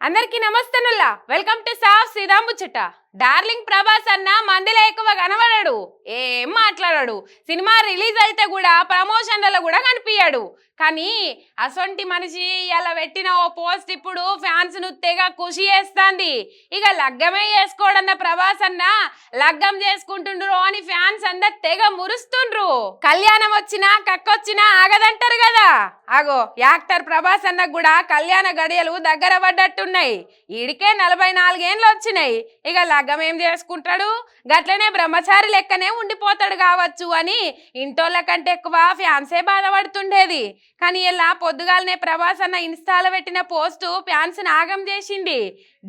అందరికీ నమస్తేనుల్లా welcome to సాఫ్ సీదా ముచ్చట డార్లింగ్ ప్రభాస్ అన్న మందిలో ఎక్కువ కనబడాడు ఏం మాట్లాడాడు. సినిమా రిలీజ్ అయితే కూడా ప్రమోషన్లలో కూడా కనిపించాడు కానీ అసొంటి మనిషి ఇలా పెట్టిన ఓ పోస్ట్ ఇప్పుడు ఫ్యాన్స్ను తెగ ఖుషి చేస్తాంది. ఇక లగ్గమే చేసుకోడన్న ప్రభాస్ అన్న లగ్గం చేసుకుంటుండ్రు అని ఫ్యాన్స్ అందరు తెగ మురుస్తుండ్రు. కళ్యాణం వచ్చినా కక్కొచ్చినా ఆగదంటారు కదా. అగో యాక్టర్ ప్రభాస్ అన్న కూడా కళ్యాణ గడియలు దగ్గర పడ్డట్టున్నాయి. ఈడికే నలభై నాలుగేండ్లు వచ్చినాయి. ఇక లగ్గం ఏం చేసుకుంటాడు? గట్లనే బ్రహ్మచారి లెక్కనే ఉండిపోతాడు కావచ్చు అని ఇంటోళ్ళ కంటే ఎక్కువ ఫ్యాన్సే బాధపడుతుండేది. కానీ ఇలా పొద్దుగాలనే ప్రభాస్ అన్న ఇన్స్టాలో పెట్టిన పోస్టు ఫ్యాన్స్ నాగం చేసింది.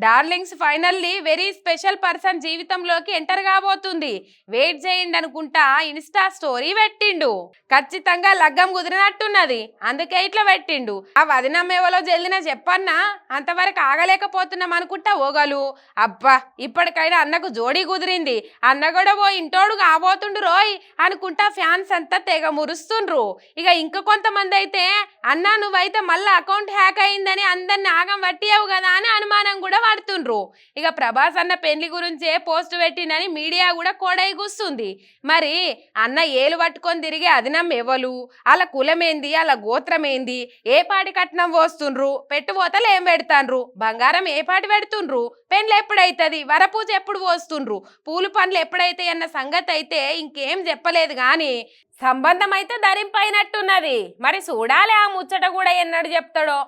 Darlings finally very special person జీవితంలోకి ఎంటర్ కాబోతుంది. వెయిట్ చేయండి అనుకుంటా ఇన్స్టా స్టోరీ పెట్టిండు. ఖచ్చితంగా లగ్గం కుదిరినట్టున్నది. అందుకే ఇట్లా పెట్టిండు. ఆ వదినమ్మేవలో జల్దిన చెప్పన్నా అంతవరకు ఆగలేకపోతున్నాం అనుకుంటా ఓగలు. అబ్బా ఇప్పటికైనా అన్నకు జోడీ కుదిరింది. అన్న కూడా ఓ ఇంటోడు కాబోతుండు రోయ్ అనుకుంటా ఫ్యాన్స్ అంతా తెగ మురుస్తుండ్రు. ఇక ఇంకా కొంతమంది అయితే అన్న నువ్వైతే మళ్ళీ అకౌంట్ హ్యాక్ అయిందని అందరిని ఆగం పట్టియావు కదా అని అనుమానం కూడా పడుతుండ్రు. ఇక ప్రభాస్ అన్న పెళ్ళి గురించే పోస్ట్ పెట్టినని మీడియా కూడా కోడై కూస్తుంది. మరి అన్న ఏలు పట్టుకొని తిరిగే అదినం ఎవలు? అలా కులమేంది? అలా గోత్రమేంది? ఏ పాటి కట్నం పోస్తుండ్రు? పెట్టుపోతలు ఏం పెడతాండ్రు? బంగారం ఏ పాటి పెడుతుండ్రు? పెండ్లు ఎప్పుడైతుంది? వరపూజ ఎప్పుడు పోస్తుండ్రు? పూలు పండ్లు ఎప్పుడైతే అన్న సంగతి అయితే ఇంకేం చెప్పలేదు కానీ సంబంధం అయితే ధరింపైనట్టున్నది. మరి చూడాలి ఆ ముచ్చట కూడా ఎన్నడు చెప్తాడో.